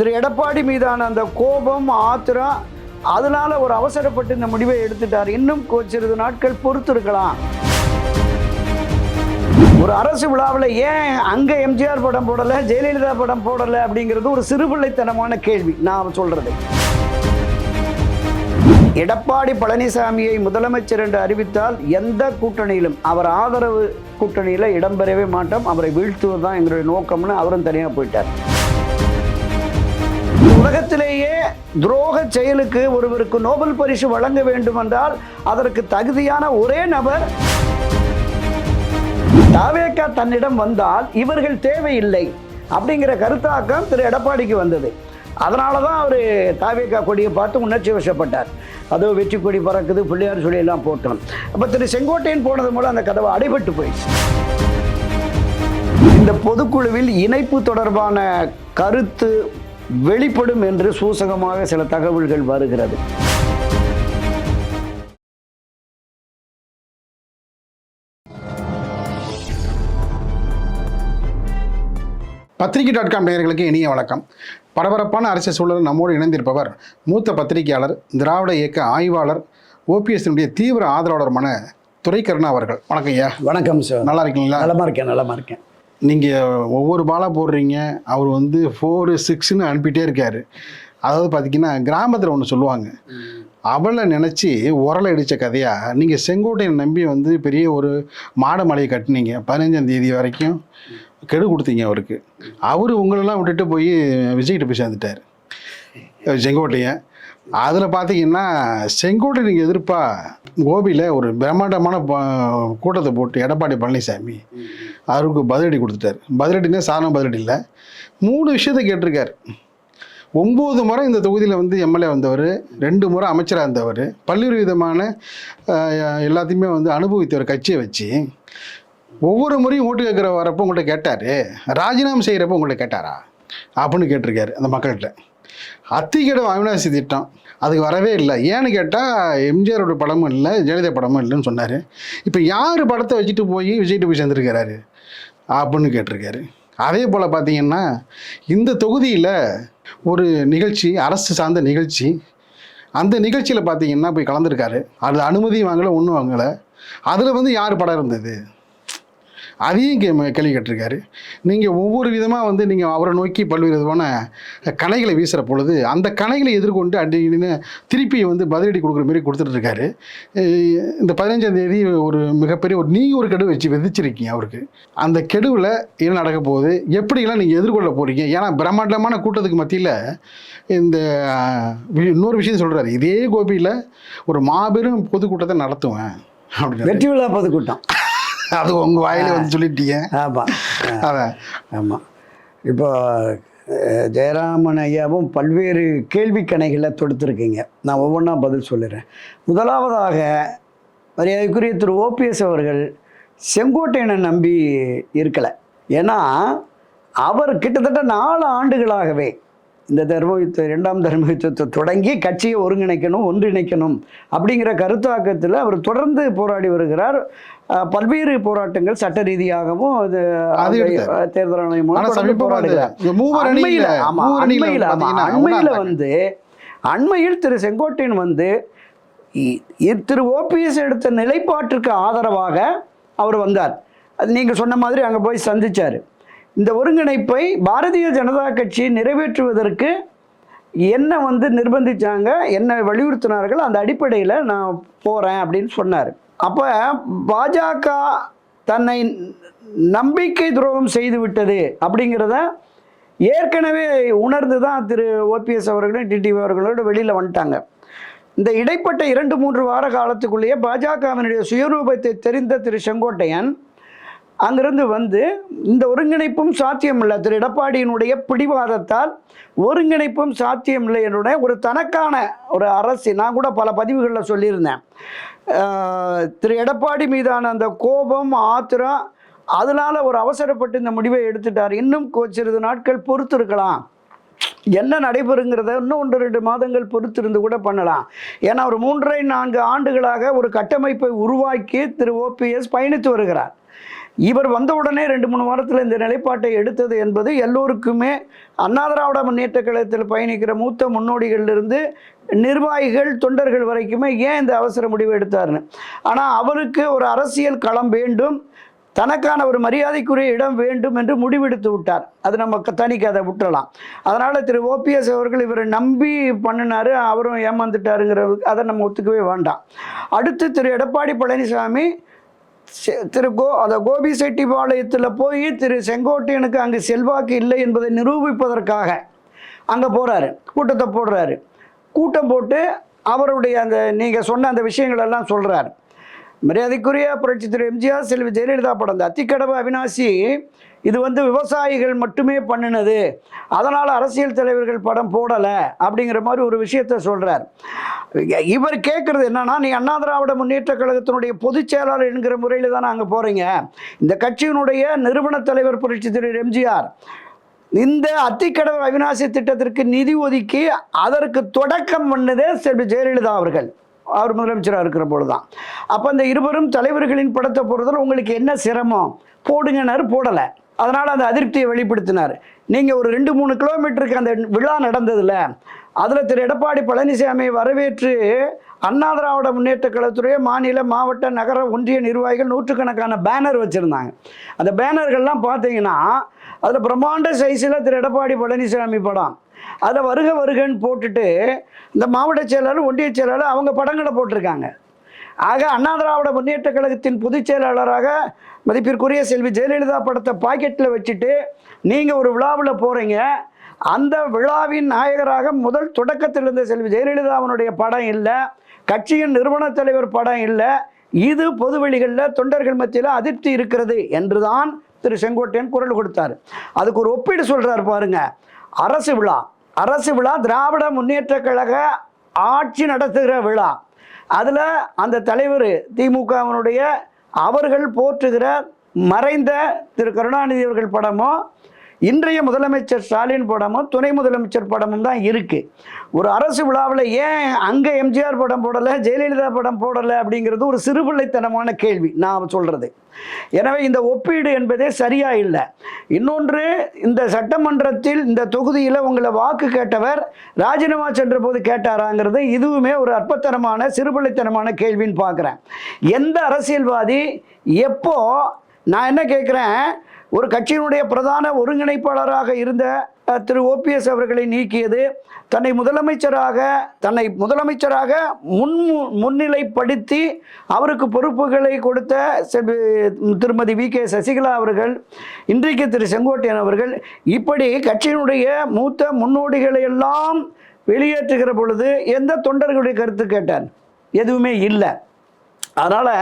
திரு எடப்பாடி மீதான அந்த கோபம் ஆத்திரம் அதனால ஒரு அவசரப்பட்டு இந்த முடிவை எடுத்துட்டார். இன்னும் சிறிது நாட்கள் பொறுத்திருக்கலாம். ஒரு அரசு விழாவில் ஏன் அங்கே எம்ஜிஆர் படம் போடலை ஜெயலலிதா படம் போடலை அப்படிங்கிறது ஒரு சிறுபிள்ளைத்தனமான கேள்வி. நான் சொல்றது. எடப்பாடி பழனிசாமியை முதலமைச்சர் என்று அறிவித்தால் எந்த கூட்டணியிலும் அவர் ஆதரவு கூட்டணியில் இடம்பெறவே மாட்டோம். அவரை வீழ்த்துவது தான் எங்களுடைய நோக்கம்னு அவரும் தனியாக போயிட்டார். உலகத்திலேயே துரோக செயலுக்கு ஒருவருக்கு நோபல் பரிசு வழங்க வேண்டும் என்றால் அதற்கு தகுதியான ஒரே நபர் தாவேக்கா தன்னிடம் வந்தால் இவர்கள் தேவையில்லை அப்படிங்கிற கருத்தாக்கம் திரு எடப்பாடிக்கு வந்தது. அதனால தான் அவர் தாவேக்கா கொடியை பார்த்து உணர்ச்சி வசப்பட்டார். அதோ வெற்றி கொடி பறக்குது பிள்ளையார் சொல்லி எல்லாம் போட்டோம். அப்போ திரு செங்கோட்டையன் போனது மூலம் அந்த கதவை அடைபட்டு போயிடுச்சு. இந்த பொதுக்குழுவில் இணைப்பு தொடர்பான கருத்து வெளிப்படும் என்று சூசகமாக சில தகவல்கள் வருகிறது. பத்திரிகை டாட் காம் நேயர்களுக்கு இனிய வணக்கம். பரபரப்பான அரசியல் சூழல் நம்மோடு இணைந்திருப்பவர் மூத்த பத்திரிகையாளர் திராவிட இயக்க ஆய்வாளர் ஓபிஎஸ்னுடைய தீவிர ஆதரவாளருமான துரைக்கருணா அவர்கள். வணக்கம் ஐயா. வணக்கம் சார் நல்லா இருக்கீங்களா? நலமா இருக்கேன் நலமா இருக்கேன். நீங்கள் ஒவ்வொரு பாலாக போடுறீங்க. அவர் வந்து ஃபோரு சிக்ஸ்னு அனுப்பிட்டே இருக்கார். அதாவது பார்த்தீங்கன்னா கிராமத்தில் ஒன்று சொல்லுவாங்க. அவளை நினச்சி உரலை அடித்த கதையாக நீங்கள் செங்கோட்டையை நம்பி வந்து பெரிய ஒரு மாட மலையை கட்டினீங்க பதினஞ்சாம் தேதி வரைக்கும் கெடு கொடுத்தீங்க அவருக்கு. அவர் உங்களெல்லாம் விட்டுட்டு போய் விஜய்கிட்ட போய் சேர்ந்துட்டார். செங்கோட்டையன். அதில் பார்த்தீங்கன்னா செங்கோட்டையின் நீங்கள் எதிர்ப்பா கோபியில் ஒரு பிரம்மாண்டமான கூட்டத்தை போட்டு எடப்பாடி பழனிசாமி அவருக்கு பதிலடி கொடுத்துட்டார். பதிலடினா சாதாரண பதிலடி இல்லை. மூணு விஷயத்தை கேட்டிருக்கார். ஒம்பது முறை இந்த தொகுதியில் வந்து எம்எல்ஏ வந்தவர் ரெண்டு முறை அமைச்சராக இருந்தவர் பல்வேறு விதமான எல்லாத்தையுமே வந்து அனுபவித்த ஒரு கட்சியை வச்சு ஒவ்வொரு முறையும் ஓட்டு கேட்குற வரப்போ உங்கள்கிட்ட கேட்டார் ராஜினாமா செய்கிறப்போ உங்கள்கிட்ட கேட்டாரா? அப்படின்னு கேட்டிருக்காரு அந்த மக்கள்கிட்ட. அத்திக்கிடம் அவினாசி திட்டம். அதுக்கு வரவே இல்லை. ஏன்னு கேட்டால் எம்ஜிஆரோட படமும் இல்லை ஜெயலலிதா படமும் இல்லைன்னு சொன்னார். இப்போ யார் படத்தை வச்சுட்டு போய் விஜய்ட்டு போய் சேர்ந்துருக்கிறாரு? அப்படின்னு கேட்டிருக்காரு. அதே போல் பார்த்தீங்கன்னா இந்த தொகுதியில் ஒரு நிகழ்ச்சி அரசு சார்ந்த நிகழ்ச்சி அந்த நிகழ்ச்சியில் பார்த்தீங்கன்னா போய் கலந்துருக்காரு. அது அனுமதி வாங்கலை ஒன்றும் வாங்கலை. அதில் வந்து யார் படம் இருந்தது? அதையும் கே கேள்வி கேட்டிருக்காரு. நீங்கள் ஒவ்வொரு விதமாக வந்து நீங்கள் அவரை நோக்கி பல்வேறு விதமான கணைகளை வீசுகிற பொழுது அந்த கணைகளை எதிர்கொண்டு அப்படின்னு திருப்பி வந்து பதிலடி கொடுக்குற மாதிரி கொடுத்துட்ருக்காரு இந்த பதினஞ்சாம் தேதி ஒரு மிகப்பெரிய ஒரு நீங்கள் ஒரு கெடு வச்சு விதிச்சிருக்கீங்க அவருக்கு. அந்த கெடுவில் என்ன நடக்க போகுது? எப்படிலாம் நீங்கள் எதிர்கொள்ள போகிறீங்க ஏன்னா பிரம்மாண்டமான கூட்டத்துக்கு மத்தியில் இந்த இன்னொரு விஷயம் சொல்கிறாரு இதே கோபியில் ஒரு மாபெரும் பொதுக்கூட்டத்தை நடத்துவேன். அப்படின்னு வெற்றி விழா பொதுக்கூட்டம். அது உங்கள் வாயில வந்து சொல்லிட்டீங்க. ஆமாம் அதான் ஆமாம் இப்போ ஜெயராமன் ஐயாவும் பல்வேறு கேள்வி கணைகளை தொடுத்துருக்கீங்க. நான் ஒவ்வொன்றா பதில் சொல்லுறேன் முதலாவதாக மரியாதைக்குரிய திரு. ஓபிஎஸ் அவர்கள் செங்கோட்டையனை நம்பி இருக்கலை. ஏன்னா அவர் கிட்டத்தட்ட நாலு ஆண்டுகளாகவே இந்த தர்ம யுத்த இரண்டாம் தர்ம யுத்தத்தை தொடங்கி கட்சியை ஒருங்கிணைக்கணும் ஒன்றிணைக்கணும் அப்படிங்கிற கருத்தாக்கத்தில் அவர் தொடர்ந்து போராடி வருகிறார். பல்வேறு போராட்டங்கள் சட்ட ரீதியாகவும். அஹ், தேர்தல் ஆணையம் அண்மையில அண்மையில வந்து அண்மையில திரு செங்கோட்டையன் வந்து திரு ஓபிஎஸ் எடுத்த நிலைப்பாட்டிற்கு ஆதரவாக அவர் வந்தார். அது நீங்க சொன்ன மாதிரி அங்க போய் சந்திச்சார். இந்த ஒருங்கிணைப்பை பாரதிய ஜனதா கட்சி நிறைவேற்றுவதற்கு என்ன வந்து நிர்பந்திச்சாங்க என்ன வலியுறுத்தினார்கள் அந்த அடிப்படையில் நான் போகிறேன் அப்படின்னு சொன்னார். அப்போ பாஜக தன்னை நம்பிக்கை துரோகம் செய்து விட்டது அப்படிங்கிறத ஏற்கனவே உணர்ந்து தான் திரு ஓபிஎஸ் அவர்களும் டிடிவி அவர்களோட வெளியில் வந்துட்டாங்க. இந்த இடைப்பட்ட இரண்டு மூன்று வார காலத்துக்குள்ளேயே பாஜகவினுடைய சுயரூபத்தை தெரிந்த திரு செங்கோட்டையன் அங்கிருந்து வந்து இந்த ஒருங்கிணைப்பும் சாத்தியமில்லை. திரு எடப்பாடியினுடைய பிடிவாதத்தால் ஒருங்கிணைப்பும் சாத்தியமில்லை என்னுடைய ஒரு தனக்கான ஒரு அரசு. நான் கூட பல பதிவுகளில் சொல்லியிருந்தேன். திரு எடப்பாடி மீதான அந்த கோபம் ஆத்திரம் அதனால் ஒரு அவசரப்பட்டு இந்த முடிவை எடுத்துட்டார். இன்னும் சிறிது நாட்கள் பொறுத்திருக்கலாம் என்ன நடைபெறுங்கிறத இன்னும் ஒன்று ரெண்டு மாதங்கள் பொறுத்திருந்து கூட பண்ணலாம். ஏன்னா ஒரு மூன்றரை நான்கு ஆண்டுகளாக ஒரு கட்டமைப்பை உருவாக்கி திரு ஓபிஎஸ் பயணித்து வருகிறார். இவர் வந்த உடனே ரெண்டு மூணு வாரத்தில் இந்த நிலைப்பாட்டை எடுத்தது என்பது எல்லோருக்குமே அண்ணா திராவிட முன்னேற்ற கழகத்தில் பயணிக்கிற மூத்த முன்னோடிகளிலிருந்து நிர்வாகிகள் தொண்டர்கள் வரைக்குமே ஏன் இந்த அவசர முடிவு எடுத்தாருன்னு ஆனால் அவருக்கு ஒரு அரசியல் களம் வேண்டும் தனக்கான ஒரு மரியாதைக்குரிய இடம் வேண்டும் என்று முடிவெடுத்து விட்டார். அது நம்ம தனிக்கு அதை விட்டுறலாம். அதனால் திரு. ஓபிஎஸ் அவர்கள் இவரை நம்பி பண்ணினார் அவரும் ஏமாந்துட்டாருங்கிற அதை நம்ம ஒத்துக்கவே வேண்டாம். அடுத்து திரு. எடப்பாடி பழனிசாமி திரு கோ அந்த கோபி செட்டிபாளையத்தில் போய் திரு செங்கோட்டையனுக்கு அங்கே செல்வாக்கு இல்லை என்பதை நிரூபிப்பதற்காக அங்கே போகிறாரு கூட்டத்தை போடுறாரு. கூட்டம் போட்டு அவருடைய அந்த நீங்கள் சொன்ன அந்த விஷயங்கள் எல்லாம் சொல்கிறார் மரியாதைக்குரிய புரட்சி திரு எம்ஜிஆர் செல்வி ஜெயலலிதா படம் அந்த அத்திக்கடவு அவினாசி இது வந்து விவசாயிகள் மட்டுமே பண்ணினது. அதனால் அரசியல் தலைவர்கள் படம் போடலை அப்படிங்கிற மாதிரி ஒரு விஷயத்த சொல்கிறார் இவர் கேட்குறது என்னன்னா நீ அண்ணா திராவிட முன்னேற்ற கழகத்தினுடைய பொதுச் செயலாளர் என்கிற முறையில் தான் அங்கே போகிறீங்க இந்த கட்சியினுடைய நிறுவன தலைவர் புரட்சி திரு எம்ஜிஆர் இந்த அத்திக்கடவு அவிநாசி திட்டத்திற்கு நிதி ஒதுக்கி அதற்கு தொடக்கம் பண்ணதே செல்வி ஜெயலலிதா அவர்கள். அவர் முதலமைச்சராக இருக்கிற பொழுதுதான். அப்போ அந்த இருவரும் தலைவர்களின் படத்தை போடுறதுல உங்களுக்கு என்ன சிரமம்? போடுங்கன்னாரு போடலை. அதனால் அந்த அதிருப்தியை வெளிப்படுத்தினார். நீங்கள் ஒரு ரெண்டு மூணு கிலோமீட்டருக்கு அந்த விழா நடந்ததில்ல அதில் திரு எடப்பாடி பழனிசாமியை வரவேற்று அண்ணா திராவிட முன்னேற்ற கழகத்துடைய மாநில மாவட்ட நகர ஒன்றிய நிர்வாகிகள் நூற்றுக்கணக்கான பேனர் வச்சுருந்தாங்க. அந்த பேனர்கள்லாம் பார்த்தீங்கன்னா அதில் பிரம்மாண்ட சைஸில் திரு எடப்பாடி பழனிசாமி படம். அதில் வருக வருகன்னு போட்டுட்டு இந்த மாவட்ட செயலாளர் ஒன்றிய செயலாளர் அவங்க படங்களை போட்டிருக்காங்க. ஆக அண்ணா திராவிட முன்னேற்ற கழகத்தின் பொதுச் செயலாளராக மதிப்பிற்குரிய செல்வி ஜெயலலிதா படத்தை பாக்கெட்டில் வச்சுட்டு நீங்கள் ஒரு விழாவில் போகிறீங்க அந்த விழாவின் நாயகராக முதல் தொடக்கத்தில் இருந்த செல்வி ஜெயலலிதாவினுடைய படம் இல்லை. கட்சியின் நிறுவன தலைவர் படம் இல்லை. இது பொதுவெளிகளில் தொண்டர்கள் மத்தியில் அதிருப்தி இருக்கிறது என்றுதான் திரு செங்கோட்டையன் குரல் கொடுத்தார். அதுக்கு ஒரு ஒப்பீடு சொல்கிறார் பாருங்க. அரசு விழா. அரசு விழா திராவிட முன்னேற்ற கழக ஆட்சி நடத்துகிற விழா. அதில் அந்த தலைவர் திமுகவினுடைய அவர்கள் போற்றுகிற மறைந்த திரு கருணாநிதி அவர்கள் படமோ இன்றைய முதலமைச்சர் ஸ்டாலின் படமும் துணை முதலமைச்சர் படமும் தான் இருக்குது ஒரு அரசு விழாவில் ஏன் அங்கே எம்ஜிஆர் படம் போடலை ஜெயலலிதா படம் போடலை அப்படிங்கிறது ஒரு சிறுபிள்ளைத்தனமான கேள்வி நான் சொல்கிறது எனவே இந்த ஒப்பீடு என்பதே சரியா இல்லை. இன்னொன்று இந்த சட்டமன்றத்தில் இந்த தொகுதியில் உங்களை வாக்கு கேட்டவர் ராஜினாமா சென்ற போது கேட்டாராங்கிறது இதுவுமே ஒரு அற்பத்தனமான சிறுபிள்ளைத்தனமான கேள்வின்னு பார்க்குறேன். எந்த அரசியல்வாதி எப்போ நான் என்ன கேட்குறேன் ஒரு கட்சியினுடைய பிரதான ஒருங்கிணைப்பாளராக இருந்த திரு. ஓபிஎஸ் அவர்களை நீக்கியது தன்னை முதலமைச்சராக தன்னை முதலமைச்சராக முன் முன்னிலைப்படுத்தி அவருக்கு பொறுப்புகளை கொடுத்த திருமதி வி. கே. சசிகலா அவர்கள் இன்றைக்கு திரு. செங்கோட்டையன் அவர்கள் இப்படி கட்சியினுடைய மூத்த முன்னோடிகளை எல்லாம் வெளியேற்றுகிற பொழுது எந்த தொண்டர்களுடைய கருத்து கேட்டார்? எதுவுமே இல்லை. அதனால்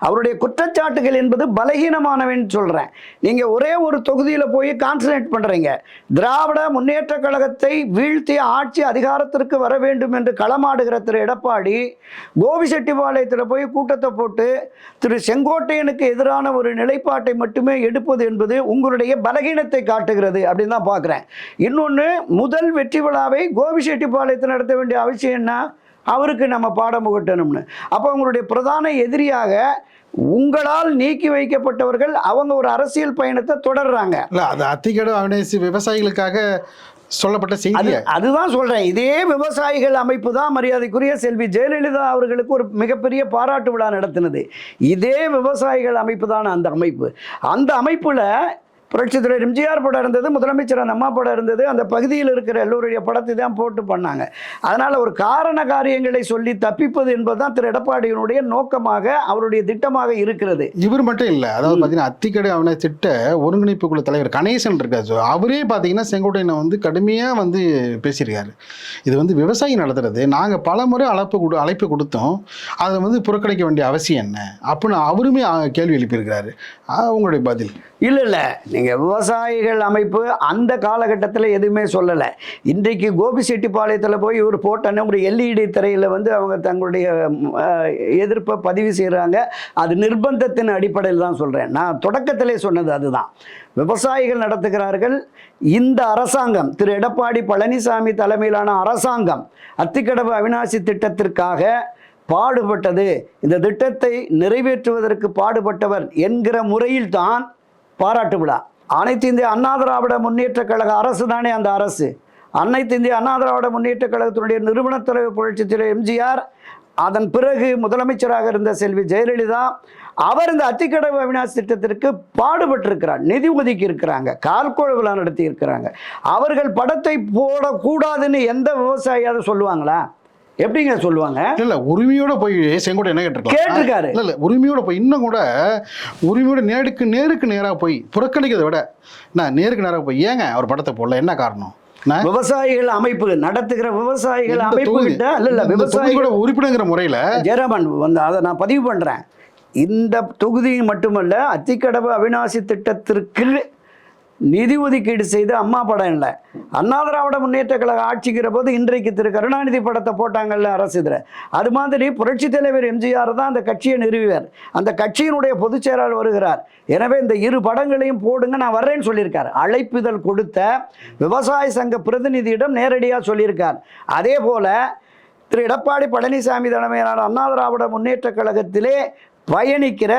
அவருடைய குற்றச்சாட்டுகள் என்பது பலகீனமானவன்னு சொல்கிறேன் நீங்கள் ஒரே ஒரு தொகுதியில் போய் கான்சன்ட்ரேட் பண்ணுறீங்க திராவிட முன்னேற்ற கழகத்தை வீழ்த்தி ஆட்சி அதிகாரத்திற்கு வர வேண்டும் என்று களமாடுகிற திரு எடப்பாடி கோபிசெட்டிபாளையத்தில் போய் கூட்டத்தை போட்டு திரு செங்கோட்டையனுக்கு எதிரான ஒரு நிலைப்பாட்டை மட்டுமே எடுப்பது என்பது உங்களுடைய பலகீனத்தை காட்டுகிறது அப்படின்னு தான் பார்க்குறேன் இன்னொன்று முதல் வெற்றி விழாவை கோபிசெட்டிபாளையத்தில் நடத்த வேண்டிய அவசியம் என்ன? அவருக்கு நம்ம பாடம் புகட்டணும்னு. அப்போ உங்களுடைய பிரதான எதிரியாக உங்களால் நீக்கி வைக்கப்பட்டவர்கள் அவங்க ஒரு அரசியல் பயணத்தை தொடர்றாங்க. இல்ல அது அத்திக்கடவு அவினாசி விவசாயிகளுக்காக சொல்லப்பட்ட செய்தி அதுதான் சொல்றேன். இதே விவசாயிகள் அமைப்பு தான் மரியாதைக்குரிய செல்வி ஜெயலலிதா அவர்களுக்கு ஒரு மிகப்பெரிய பாராட்டு விழா நடத்தினது. இதே விவசாயிகள் அமைப்பு தான் அந்த அமைப்பு. அந்த அமைப்புல புரட்சி தலைவர் எம்ஜிஆர் படம் இருந்தது முதலமைச்சர் அந்த அம்மா படம் இருந்தது அந்த பகுதியில் இருக்கிற எல்லோருடைய படத்தை தான் போட்டு பண்ணாங்க. அதனால ஒரு காரண காரியங்களை சொல்லி தப்பிப்பது என்பதுதான் திரு எடப்பாடியினுடைய நோக்கமாக அவருடைய திட்டமாக இருக்கிறது. இவர் மட்டும் இல்ல அதாவது பாத்தீங்கன்னா அத்திக்கடை அவனை திட்ட ஒருங்கிணைப்பு குழு தலைவர் கணேசன் இருக்காரு. அவரே பாத்தீங்கன்னா செங்கோட்டையனை வந்து கடுமையா வந்து பேசியிருக்காரு. இது வந்து விவசாயி நடத்துறது. நாங்க பல முறை அழைப்பு கொடு அழைப்பு கொடுத்தோம். அதை வந்து புறக்கணிக்க வேண்டிய அவசியம் என்ன? அப்படின்னு அவருமே கேள்வி எழுப்பியிருக்கிறாரு. உங்களுடைய பதில். இல்லை இல்லை. நீங்கள் விவசாயிகள் அமைப்பு அந்த காலகட்டத்தில் எதுவுமே சொல்லலை. இன்றைக்கு கோபிசெட்டிப்பாளையத்தில் போய் இவர் போட்டோன்னே ஒரு எல்இடி திரையில் வந்து அவங்க தங்களுடைய எதிர்ப்பை பதிவு செய்கிறாங்க அது நிர்பந்தத்தின் அடிப்படையில் தான் சொல்கிறேன் நான் தொடக்கத்திலே சொன்னது அதுதான். விவசாயிகள் நடத்துகிறார்கள். இந்த அரசாங்கம் திரு எடப்பாடி பழனிசாமி தலைமையிலான அரசாங்கம் அத்திக்கடவு அவிநாசி திட்டத்திற்காக பாடுபட்டது. இந்த திட்டத்தை நிறைவேற்றுவதற்கு பாடுபட்டவர் என்கிற முறையில் தான் பாராட்டு விழா. அனைத்து இந்திய அண்ணா திராவிட முன்னேற்ற கழக அரசு தானே அந்த அரசு. அனைத்து இந்திய அண்ணா திராவிட முன்னேற்ற கழகத்தினுடைய நிறுவனத் தலைவர் புரட்சி தலைவர் எம்ஜிஆர் அதன் பிறகு முதலமைச்சராக இருந்த செல்வி ஜெயலலிதா அவர் இந்த அத்திக்கடவு அவினாசி திட்டத்திற்கு பாடுபட்டிருக்கிறார். நிதி ஒதுக்கி இருக்கிறாங்க. கால்கோள் விழா நடத்தி இருக்கிறாங்க. அவர்கள் படத்தை போடக்கூடாதுன்னு எந்த விவசாயியாவது சொல்லுவாங்களா? எப்படிங்க சொல்லுவாங்க? இல்ல உரிமையோட போய் செங்கோட்டை என்ன கேட்டிருக்கலாம்? கேட்டிருக்காரு. இல்ல இல்ல உரிமையோட போய் இன்னும் கூட உரிமையோட நேருக்கு நேருக்கு நேரா போய் புறக்கணிக்கிறதை விட நான் நேருக்கு நேரா போய் ஏங்க அவர் படத்தை போடல என்ன காரணம்? விவசாயிகள் அமைப்பு நடத்துகிற விவசாயிகள் அமைப்பு கிட்ட இல்ல இல்ல இந்த விவசாயிகள் தொகுதியோட உறுப்பினங்கிற முறையில ஜெயராமன் வந்து அதை நான் பதிவு பண்ணுறேன் இந்த தொகுதி மட்டுமல்ல அத்திக்கடவு அவிநாசி திட்டத்திற்கு நிதி ஒதுக்கீடு செய்து அம்மா படம் இல்லை. அண்ணா திராவிட முன்னேற்ற கழக ஆட்சிக்கிற போது இன்றைக்கு திரு கருணாநிதி படத்தை போட்டாங்கல்ல அரசு இதில். அது மாதிரி புரட்சி தலைவர் எம்ஜிஆர் தான் அந்த கட்சியை நிறுவியார் அந்த கட்சியினுடைய பொதுச் செயலாளர் வருகிறார். எனவே இந்த இரு படங்களையும் போடுங்க நான் வர்றேன்னு சொல்லியிருக்கார். அழைப்புதல் கொடுத்த விவசாய சங்க பிரதிநிதியிடம் நேரடியாக சொல்லியிருக்கார். அதே போல் திரு எடப்பாடி பழனிசாமி தலைமையிலான அண்ணா திராவிட முன்னேற்ற கழகத்திலே பயணிக்கிற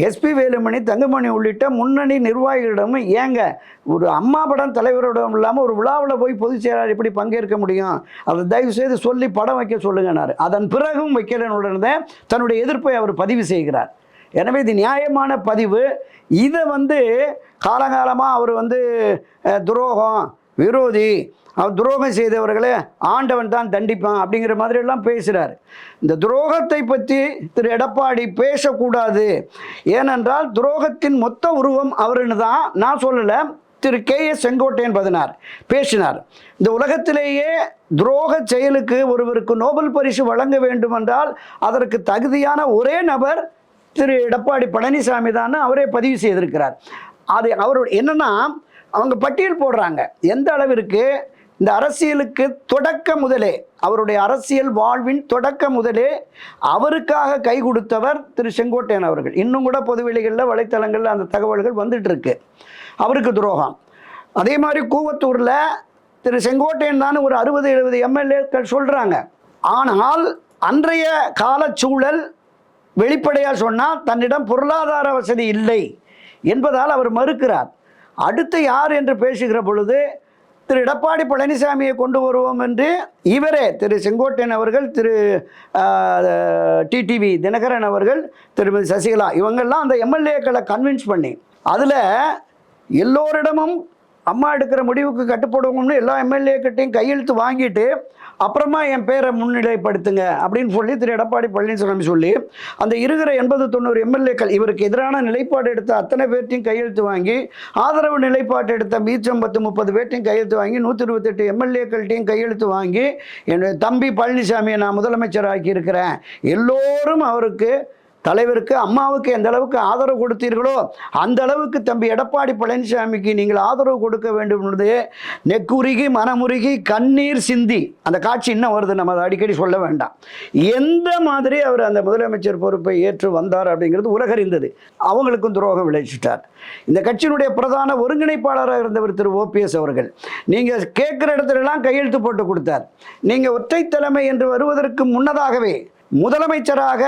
எஸ்பி வேலுமணி தங்கமணி உள்ளிட்ட முன்னணி நிர்வாகிகளிடமும் ஏங்க ஒரு அம்மா படம் தலைவரிடம் இல்லாமல் ஒரு விழாவில் போய் பொதுச் செயலாளர் எப்படி பங்கேற்க முடியும்? அதை தயவு செய்து சொல்லி படம் வைக்க சொல்லுங்கன்னாரு. அதன் பிறகும் வைக்கலனுடன் தன்னுடைய எதிர்ப்பை அவர் பதிவு செய்கிறார். எனவே இது நியாயமான பதிவு. இதை வந்து காலகாலமாக அவர் வந்து துரோகம் விரோதி அவர் துரோகம் செய்தவர்களே ஆண்டவன் தான் தண்டிப்பான் அப்படிங்கிற மாதிரி எல்லாம் பேசுகிறார் இந்த துரோகத்தை பற்றி திரு எடப்பாடி பேசக்கூடாது. ஏனென்றால் துரோகத்தின் மொத்த உருவம் அவருன்னு தான் நான் சொல்லலை. திரு கே எஸ் செங்கோட்டையன் பதினார் பேசினார். இந்த உலகத்திலேயே துரோக செயலுக்கு ஒருவருக்கு நோபல் பரிசு வழங்க வேண்டுமென்றால் அதற்கு தகுதியான ஒரே நபர் திரு எடப்பாடி பழனிசாமி தான் அவரே பதிவு செய்திருக்கிறார். அது அவர் என்னென்னா அவங்க பட்டியல் போடுறாங்க. எந்த அளவிற்கு இந்த அரசியலுக்கு தொடக்க முதலே அவருடைய அரசியல் வாழ்வின் தொடக்க முதலே அவருக்காக கை கொடுத்தவர் திரு செங்கோட்டையன் அவர்கள். இன்னும் கூட பொதுவெளிகளில் வலைத்தளங்களில் அந்த தகவல்கள் வந்துட்டு இருக்கு. அவருக்கு துரோகம். அதே மாதிரி கூவத்தூரில் திரு செங்கோட்டையன் தான் ஒரு அறுபது எழுபது எம்எல்ஏக்கள் சொல்கிறாங்க ஆனால் அன்றைய காலச்சூழல் வெளிப்படையாக சொன்னால் தன்னிடம் பொருளாதார வசதி இல்லை என்பதால் அவர் மறுக்கிறார். அடுத்து யார் என்று பேசுகிற பொழுது திரு எடப்பாடி பழனிசாமியை கொண்டு வருவோம் என்று இவரே திரு செங்கோட்டையன் அவர்கள் திரு டிடிவி தினகரன் அவர்கள் திருமதி சசிகலா இவங்கெல்லாம் அந்த எம்எல்ஏக்களை கன்வின்ஸ் பண்ணி அதில் எல்லோரிடமும் அம்மா எடுக்கிற முடிவுக்கு கட்டுப்படுவோம்னு எல்லா எம்எல்ஏக்கிட்டையும் கையெழுத்து வாங்கிட்டு அப்புறமா என் பேரை முன்னிலைப்படுத்துங்க அப்படின்னு சொல்லி திரு எடப்பாடி பழனிசாமி சொல்லி அந்த இருக்கிற எண்பது தொண்ணூறு எம்எல்ஏக்கள் இவருக்கு எதிரான நிலைப்பாடு எடுத்த அத்தனை பேர்ட்டையும் கையெழுத்து வாங்கி ஆதரவு நிலைப்பாடு எடுத்த மீச்சம்பத்து முப்பது பேர்ட்டையும் கையெழுத்து வாங்கி நூற்றி இருபத்தெட்டு எம்எல்ஏக்கள்கிட்டையும் கையெழுத்து வாங்கி என்னுடைய தம்பி பழனிசாமியை நான் முதலமைச்சர் இருக்கிறேன் எல்லோரும் அவருக்கு தலைவருக்கு அம்மாவுக்கு எந்த அளவுக்கு ஆதரவு கொடுத்தீர்களோ அந்த அளவுக்கு தம்பி எடப்பாடி பழனிசாமிக்கு நீங்கள் ஆதரவு கொடுக்க வேண்டும் என்பது நெக்குருகி மனமுருகி கண்ணீர் சிந்தி அந்த காட்சி இன்னும் வருது. நம்ம அதை அடிக்கடி சொல்ல வேண்டாம். எந்த மாதிரி அவர் அந்த முதலமைச்சர் பொறுப்பை ஏற்று வந்தார் அப்படிங்கிறது உலகறிந்தது. அவங்களுக்கும் துரோகம் விளைச்சிட்டார் இந்த கட்சியினுடைய பிரதான ஒருங்கிணைப்பாளராக இருந்தவர் திரு ஓபிஎஸ் அவர்கள். நீங்கள் கேட்குற இடத்துலலாம் கையெழுத்து போட்டு கொடுத்தார். நீங்கள் ஒற்றை தலைமை என்று வருவதற்கு முன்னதாகவே முதலமைச்சராக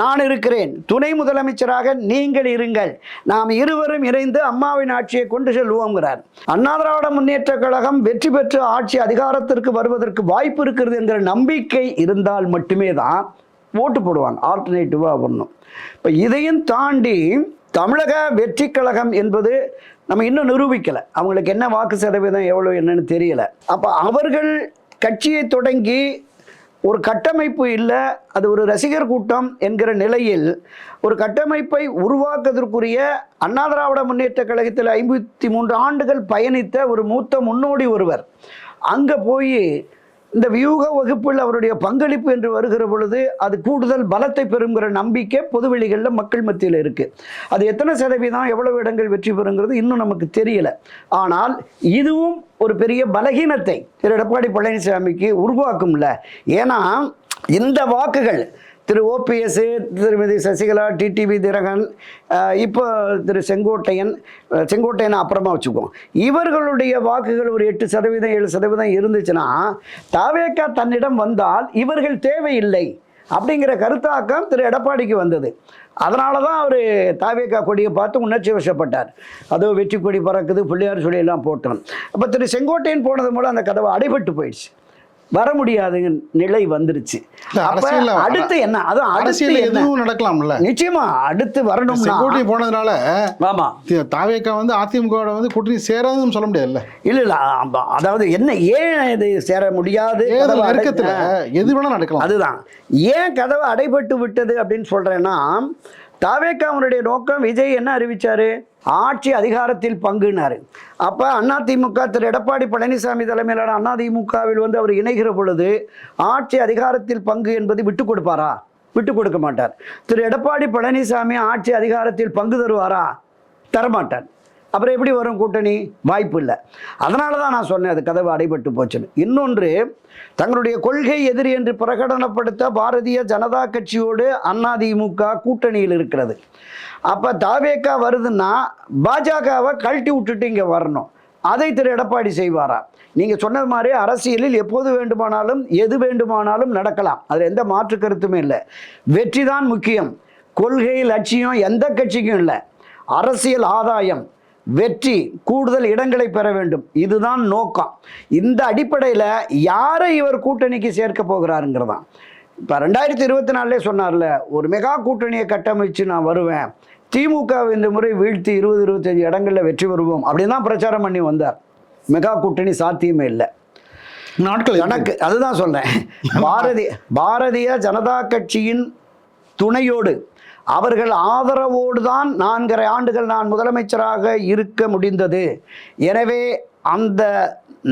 நான் இருக்கிறேன். துணை முதலமைச்சராக நீங்கள் இருங்கள். நாம் இருவரும் இணைந்து அம்மாவின் ஆட்சியை கொண்டு செல்வோங்கிறார் அண்ணா திராவிட முன்னேற்ற கழகம் வெற்றி பெற்று ஆட்சி அதிகாரத்திற்கு வருவதற்கு வாய்ப்பு இருக்கிறது என்கிற நம்பிக்கை இருந்தால் மட்டுமே தான் ஓட்டு போடுவாங்க. ஆல்டர்னேட்டிவாக ஒன்றும் இப்போ இதையும் தாண்டி தமிழக வெற்றி கழகம் என்பது நம்ம இன்னும் நிரூபிக்கலை. அவங்களுக்கு என்ன வாக்கு சதவீதம் எவ்வளோ என்னன்னு தெரியல. அப்போ அவர்கள் கட்சியை தொடங்கி ஒரு கட்டமைப்பு இல்லை அது ஒரு ரசிகர் கூட்டம் என்கிற நிலையில் ஒரு கட்டமைப்பை உருவாக்குவதற்குரிய அண்ணா திராவிட முன்னேற்ற கழகத்தில் ஐம்பத்தி மூன்று ஆண்டுகள் பயணித்த ஒரு மூத்த முன்னோடி ஒருவர் அங்கே போய் இந்த வியூக வகுப்பில் அவருடைய பங்களிப்பு என்று வருகிற பொழுது அது கூடுதல் பலத்தை பெறுங்கிற நம்பிக்கை பொதுவெளிகளில் மக்கள் மத்தியில் இருக்குது அது எத்தனை சதவீதம் எவ்வளவு இடங்கள் வெற்றி பெறுங்கிறது இன்னும் நமக்கு தெரியல. ஆனால் இதுவும் ஒரு பெரிய பலகீனத்தை திரு எடப்பாடி பழனிசாமிக்கு உருவாக்கும்ல. ஏன்னா இந்த வாக்குகள் திரு ஓபிஎஸ் திருமதி சசிகலா டிடிவி திரகன் இப்போ திரு செங்கோட்டையன் செங்கோட்டையனை அப்புறமா வச்சுக்குவோம். இவர்களுடைய வாக்குகள் ஒரு எட்டு சதவீதம் ஏழு சதவீதம் இருந்துச்சுன்னா தாவேக்கா தன்னிடம் வந்தால் இவர்கள் தேவையில்லை அப்படிங்கிற கருத்தாக்கம் திரு எடப்பாடிக்கு வந்தது. அதனால தான் அவர் தாவேக்கா கொடியை பார்த்து உணர்ச்சி வசப்பட்டார். அதோ வெற்றி கொடி பறக்குது பிள்ளையார் சொல்லியெல்லாம் போட்டோம். அப்போ திரு செங்கோட்டையன் போனது மூலம் அந்த கதவை அடைபட்டு போயிடுச்சு. வர முடியாத நிலை வந்துருச்சு. அடுத்து என்ன? அடுத்து அரசியல் எதுவும் நடக்கலாம்ல. நிச்சயமா அடுத்து வரணும்னா செங்கோட்டை போனதுனால ஆமா. தாவேக்கா வந்து அதிமுக வந்து கூட்டணி சேராதுன்னு சொல்ல முடியாதுல்ல. இல்ல இல்ல. அதாவது என்ன ஏன் இது சேர முடியாது? நெருக்கத்துல எது வேணா நடக்கலாம். அதுதான். ஏன் கதவை அடைபட்டு விட்டது அப்படின்னு சொல்றேன்னா தாவேக்காவனுடைய நோக்கம் விஜய் என்ன அறிவிச்சாரு? ஆட்சி அதிகாரத்தில் பங்குனாரு. அப்ப அதிமுக திரு. எடப்பாடி பழனிசாமி தலைமையிலான அதிமுகவில் வந்து அவர் இணைகிற பொழுது ஆட்சி அதிகாரத்தில் பங்கு என்பது விட்டு கொடுப்பாரா? விட்டு கொடுக்க மாட்டார். திரு. எடப்பாடி பழனிசாமி ஆட்சி அதிகாரத்தில் பங்கு தருவாரா? தரமாட்டார். அப்புறம் எப்படி வரும் கூட்டணி? வாய்ப்பு இல்லை. அதனால தான் நான் சொன்னேன் அது கதவு அடைபட்டு போச்சுன்னு. இன்னொன்று தங்களுடைய கொள்கை எதிரி என்று பிரகடனப்படுத்த பாரதிய ஜனதா கட்சியோடு அதிமுக கூட்டணியில் இருக்கிறது. அப்போ தாவேக்கா வருதுன்னா பாஜகவை கழட்டி விட்டுட்டு இங்கே வரணும். அதை திரு எடப்பாடி செய்வாரா? நீங்கள் சொன்னது மாதிரி அரசியலில் எப்போது வேண்டுமானாலும் எது வேண்டுமானாலும் நடக்கலாம். அதில் எந்த மாற்று கருத்துமே இல்லை. வெற்றி தான் முக்கியம். கொள்கை லட்சியம் எந்த கட்சிக்கும் இல்லை. அரசியல் ஆதாயம். வெற்றி கூடுதல் இடங்களை பெற வேண்டும். இதுதான் நோக்கம். இந்த அடிப்படையில் யாரை இவர் கூட்டணிக்கு சேர்க்க போகிறாருங்கிறதான். இப்போ ரெண்டாயிரத்தி இருபத்தி நாலுலே சொன்னார்ல ஒரு மெகா கூட்டணியை கட்டமைச்சு நான் வருவேன். திமுக இந்த முறை வீழ்த்தி இருபது இருபத்தஞ்சு இடங்களில் வெற்றி வருவோம் அப்படின்னு தான் பிரச்சாரம் பண்ணி வந்தார். மெகா கூட்டணி சாத்தியமே இல்லை. நாட்கள். கணக்கு அதுதான் சொல்றேன். பாரதிய பாரதிய ஜனதா கட்சியின் துணையோடு அவர்கள் ஆதரவோடு தான் நான்கரை ஆண்டுகள் நான் முதலமைச்சராக இருக்க முடிந்தது. எனவே அந்த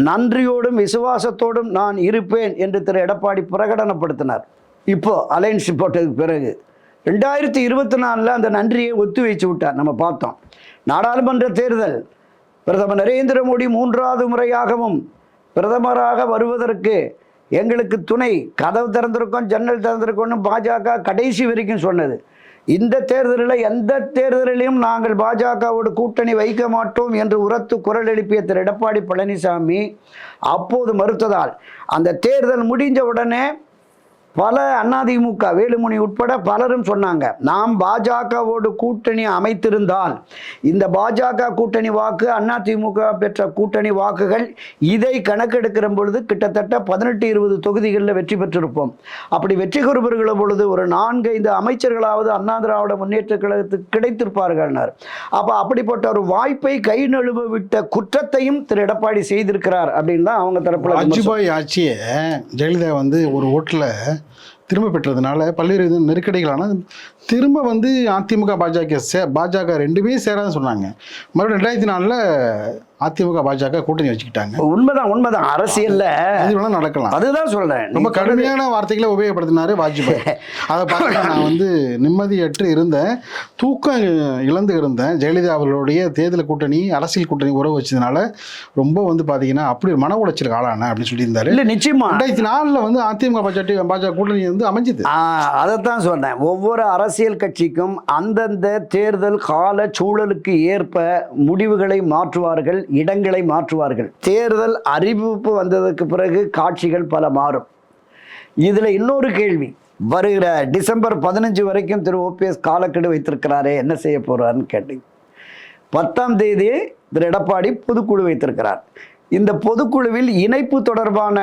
நன்றியோடும் விசுவாசத்தோடும் நான் இருப்பேன் என்று திரு எடப்பாடி பிரகடனப்படுத்தினார். இப்போ அலைன்ஸ் போட்டதுக்கு பிறகு ரெண்டாயிரத்தி இருபத்தி நாலில் அந்த நன்றியை ஒத்தி வைச்சு விட்டார். நம்ம பார்த்தோம். நாடாளுமன்ற தேர்தல் பிரதமர் நரேந்திர மோடி மூன்றாவது முறையாகவும் பிரதமராக வருவதற்கு எங்களுக்கு துணை கதவு திறந்திருக்கோம் ஜன்னல் திறந்திருக்கோன்னு பாஜக கடைசி வரைக்கும் சொன்னது. இந்த தேர்தலில் எந்த தேர்தலிலும் நாங்கள் பாஜகவோடு கூட்டணி வைக்க மாட்டோம் என்று உரத்து குரல் எழுப்பிய திரு எடப்பாடி பழனிசாமி அப்போது மறுத்ததால் அந்த தேர்தல் முடிஞ்ச உடனே பல அதிமுக வேலுமணி உட்பட பலரும் சொன்னாங்க நாம் பாஜகவோடு கூட்டணி அமைத்திருந்தால் இந்த பாஜக கூட்டணி வாக்கு அதிமுக பெற்ற கூட்டணி வாக்குகள் இதை கணக்கெடுக்கிற பொழுது கிட்டத்தட்ட பதினெட்டு இருபது தொகுதிகளில் வெற்றி பெற்றிருப்போம். அப்படி வெற்றி பெறுகிற பொழுது ஒரு நான்கு ஐந்து அமைச்சர்களாவது அண்ணா திராவிட முன்னேற்ற கழகத்துக்கு கிடைத்திருப்பார்கள்னார். அப்போ அப்படிப்பட்ட ஒரு வாய்ப்பை கை நழுவ விட்ட குற்றத்தையும் திரு. எடப்பாடி செய்திருக்கிறார் அப்படின்னு தான் அவங்க தரப்புல வாஜ்பாய் ஆட்சியை ஜெயலலிதா வந்து ஒரு ஓட்டில் திரும்ப பெற்றதுனால பல்வேறு இது நெருக்கடிகளான திரும்ப வந்து அதிமுக பாஜக சே பாஜக ரெண்டுமே சேராதுன்னு சொன்னாங்க. மறுபடியும் ரெண்டாயிரத்தி நாலில் அதிமுக பாஜக கூட்டணி வச்சுக்கிட்டாங்க. உண்மைதான் உண்மைதான். அரசியல்ல அது வேணா நடக்கலாம். அதுதான் சொல்றேன். ரொம்ப கடுமையான வார்த்தைகளை உபயோகப்படுத்தினாரு வாஜ்பாய். அதை பார்த்து நான் வந்து நிம்மதியற்று இருந்தேன். தூக்கம் இழந்து இருந்தேன். ஜெயலலிதா அவர்களுடைய தேர்தல் கூட்டணி அரசியல் கூட்டணி உறவு வச்சதுனால ரொம்ப வந்து பார்த்தீங்கன்னா அப்படி மன உளைச்சலுக்கு ஆளானேன் அப்படின்னு சொல்லியிருந்தாரு. இல்ல நிச்சயமா. ரெண்டாயிரத்தி நாலில் வந்து அதிமுக பாஜக பாஜக கூட்டணி வந்து அமைஞ்சது. அதைத்தான் சொன்னேன். ஒவ்வொரு அரசியல் கட்சிக்கும் அந்தந்த தேர்தல் கால சூழலுக்கு ஏற்ப முடிவுகளை மாற்றுவார்கள். இடங்களை மாற்றுவார்கள். தேர்தல் அறிவிப்பு வந்ததற்கு பிறகு காட்சிகள் பல மாறும். இதுல இன்னொரு கேள்வி வருகிற டிசம்பர் பதினஞ்சு வரைக்கும் திரு ஓபிஎஸ் காலக்கெடு வைத்திருக்கிறாரே என்ன செய்ய போறாருன்னு கேட்டீங்க. பத்தாம் தேதி திரு எடப்பாடி பொதுக்குழு வைத்திருக்கிறார். இந்த பொதுக்குழுவில் இணைப்பு தொடர்பான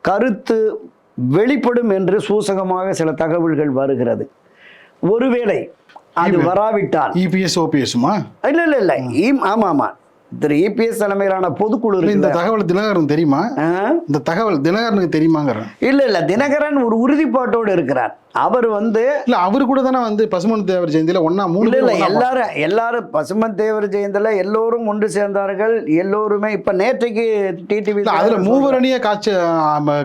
கருத்து வெளிப்படும் என்று சூசகமாக சில தகவல்கள் வருகிறது. ஒருவேளை அது வராவிட்டால். இபிஎஸ் ஓபிஎஸ்மா இல்ல இல்ல இல்ல. ஈம் ஆமா ஆமா திரு இபிஎஸ் தலைமையிலான பொதுக்குழு இந்த? தகவல் தினகரன் தெரியுமா? இந்த தகவல் தினகரனுக்கு தெரியுமாங்கிறேன். இல்ல இல்ல தினகரன் ஒரு உறுதிப்பாட்டோடு இருக்கிறார். அவர் வந்து இல்ல அவரு கூட தானே வந்து பசுமன் தேவர் ஜெயந்தியில ஒன்னா மூணு இல்ல எல்லாரும் எல்லாரும் பசுமன் தேவர் ஜெயந்தில எல்லோரும் ஒன்று சேர்ந்தார்கள். எல்லோருமே இப்ப நேற்றைக்கு டிடிவி அதுல மூவர் அணியா காட்சி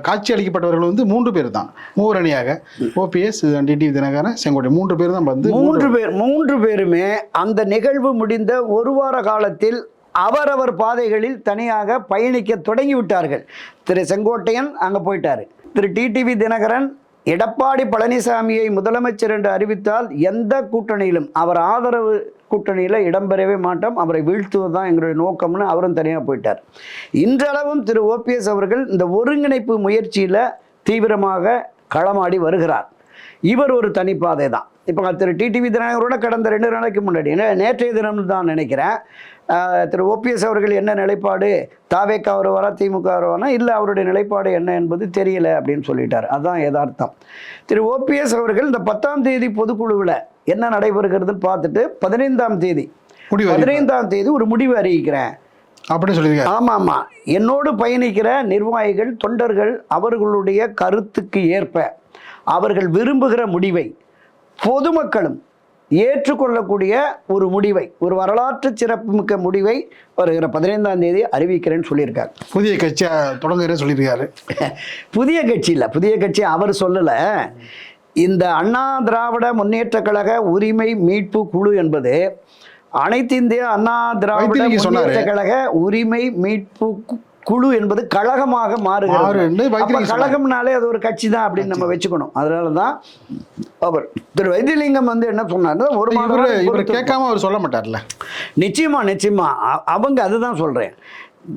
காட்சி அளிக்கப்பட்டவர்கள் வந்து மூன்று பேர் தான். மூவர் அணியாக ஓபிஎஸ் டிடி தினகரன் செங்கோட்டை மூன்று பேர் தான் வந்து மூன்று பேர் மூன்று பேருமே அந்த நிகழ்வு முடிந்த ஒரு வார காலத்தில் அவரவர் பாதைகளில் தனியாக பயணிக்க தொடங்கி விட்டார்கள் திரு செங்கோட்டையன் அங்கே போயிட்டார். திரு டிடிவி தினகரன் எடப்பாடி பழனிசாமியை முதலமைச்சர் என்று அறிவித்தால் எந்த கூட்டணியிலும் அவர் ஆதரவு கூட்டணியில் இடம்பெறவே மாட்டோம். அவரை வீழ்த்துவது தான் எங்களுடைய நோக்கம்னு அவரும் தனியாக போயிட்டார். இன்றளவும் திரு ஓபிஎஸ் அவர்கள் இந்த ஒருங்கிணைப்பு முயற்சியில் தீவிரமாக களமாடி வருகிறார். இவர் ஒரு தனிப்பாதை தான் இப்போ திரு டிடிவி தினகரோட கடந்த ரெண்டு நாளைக்கு முன்னாடி நேற்றைய தினம் தான் நினைக்கிறேன். திரு ஓபிஎஸ் அவர்கள் என்ன நிலைப்பாடு? தாவேக்கா வருவாரா திமுக வருவாரா? இல்லை அவருடைய நிலைப்பாடு என்ன என்பது தெரியல அப்படின்னு சொல்லிட்டார். அதுதான் யதார்த்தம். திரு ஓபிஎஸ் அவர்கள் இந்த பத்தாம் தேதி பொதுக்குழுவில் என்ன நடைபெறுகிறதுன்னு பார்த்துட்டு பதினைந்தாம் தேதி. பதினைந்தாம் தேதி ஒரு முடிவு அறிவிக்கிறேன். அப்படின்னு சொல்லியிருக்காரு. ஆமாம் ஆமாம். என்னோடு பயணிக்கிற நிர்வாகிகள் தொண்டர்கள் அவர்களுடைய கருத்துக்கு ஏற்ப அவர்கள் விரும்புகிற முடிவை பொதுமக்களும் ஏற்றுக்கொள்ளக்கூடிய ஒரு முடிவை ஒரு வரலாற்று சிறப்புமிக்க முடிவை வருகிற பதினைந்தாம் தேதி அறிவிக்கிறேன்னு சொல்லியிருக்கார். புதிய கட்சியை தொடங்குறேன்னு சொல்லியிருக்காரு. புதிய கட்சி இல்லை புதிய கட்சி அவர் சொல்லலை. இந்த அண்ணா திராவிட முன்னேற்ற கழக உரிமை மீட்பு குழு என்பது அனைத்து இந்திய அண்ணா திராவிட. முன்னேற்ற கழக உரிமை மீட்பு குழு என்பது கழகமாக மாறுகிறது. கழகம்னாலே அது ஒரு கட்சி தான் அப்படின்னு நம்ம வச்சுக்கணும். அதனால தான் அவர் திரு வைத்தியலிங்கம் வந்து என்ன சொன்னாரு ஒரு இவர் கேட்காம அவர் சொல்ல மாட்டார்ல? நிச்சயமா நிச்சயமா. அவங்க அதுதான் சொல்றேன்.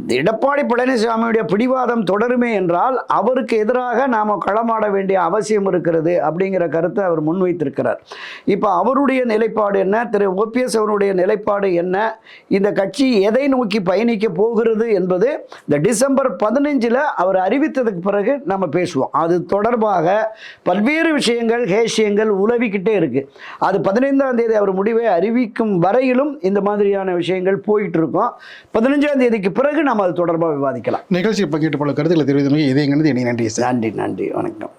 எடப்பாடி பழனிசாமியுடைய பிடிவாதம் தொடருமே என்றால் அவருக்கு எதிராக நாம் களமாட வேண்டிய அவசியம் இருக்கிறது அப்படிங்கிற கருத்தை அவர் முன்வைத்திருக்கிறார். இப்போ அவருடைய நிலைப்பாடு என்ன? திரு. ஓபிஎஸ் அவருடைய நிலைப்பாடு என்ன? இந்த கட்சி எதை நோக்கி பயணிக்க போகிறது என்பது இந்த டிசம்பர் பதினஞ்சில் அவர் அறிவித்ததுக்கு பிறகு நம்ம பேசுவோம். அது தொடர்பாக பல்வேறு விஷயங்கள் ஹேஷியங்கள் உலவிக்கிட்டே இருக்குது அது பதினைந்தாம் தேதி அவர் முடிவை அறிவிக்கும் வரையிலும் இந்த மாதிரியான விஷயங்கள் போயிட்டு இருக்கும். பதினஞ்சாம் தேதிக்கு பிறகு நம்ம அது தொடர்பாக விவாதிக்கலாம். நிகழ்ச்சி பங்கேற்று பல கருத்துக்களை தெரிவித்தமைக்கு இதே எங்கன்னு நன்றி நன்றி நன்றி. வணக்கம்.